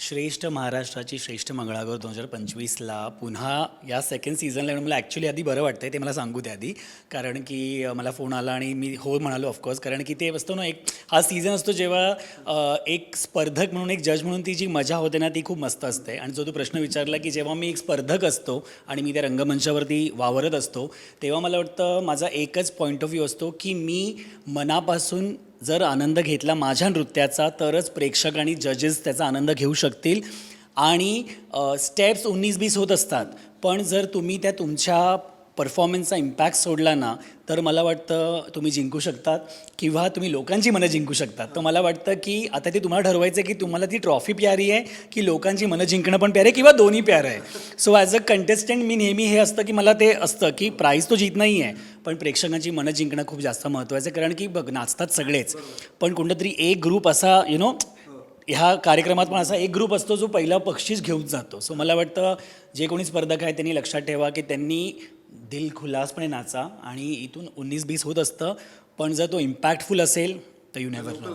श्रेष्ठ महाराष्ट्राची श्रेष्ठ मंगळागौर दोन हजार पंचवीसला पुन्हा या सेकंड सीझनला येऊन मला ॲक्च्युली आधी बरं वाटतं ते मला सांगू द्या आधी. कारण की मला फोन आला आणि मी हो म्हणालो ऑफकोर्स कारण की ते असतो ना एक हा सीझन असतो जेव्हा एक स्पर्धक म्हणून एक जज म्हणून ती जी मजा होते ना ती खूप मस्त असते. आणि जो तू प्रश्न विचारला की जेव्हा मी एक स्पर्धक असतो आणि मी त्या रंगमंचावरती वावरत असतो तेव्हा मला वाटतं माझा एकच पॉईंट ऑफ व्ह्यू असतो की मी मनापासून जर आनंद घेतला माझ्या नृत्याचा तरच प्रेक्षक आणि जजेस त्याचा आनंद घेऊ शकतील. आणि स्टेप्स उन्नीस बीस होत असतात. पण जर तुम्ही त्या तुमच्या परफॉर्मन्सचा इम्पॅक्ट सोडला ना तर मला वाटतं तुम्ही जिंकू शकतात किंवा तुम्ही लोकांची मनं जिंकू शकतात. तर मला वाटतं की आता ते तुम्हाला ठरवायचं आहे की तुम्हाला ती ट्रॉफी प्यारी आहे की लोकांची मनं जिंकणं पण प्यारे किंवा दोन्ही प्यारं आहे. सो ॲज अ कंटेस्टंट मी नेहमी हे असतं की मला ते असतं की प्राईज तो जीत नाही आहे पण प्रेक्षकांची मनं जिंकणं खूप जास्त महत्त्वाचं आहे. कारण की बघ नाचतात सगळेच. पण कोणतं तरी एक ग्रुप असा यु नो ह्या कार्यक्रमात पण असा एक ग्रुप असतो जो पहिला बक्षीस घेऊन जातो. सो मला वाटतं जे कोणी स्पर्धक आहे त्यांनी लक्षात ठेवा की त्यांनी दिल खुलासपणे नाचा आणि इथून उन्नीस बीस होत असतं. पण जर तो इम्पॅक्टफुल असेल तर यू नेवर नो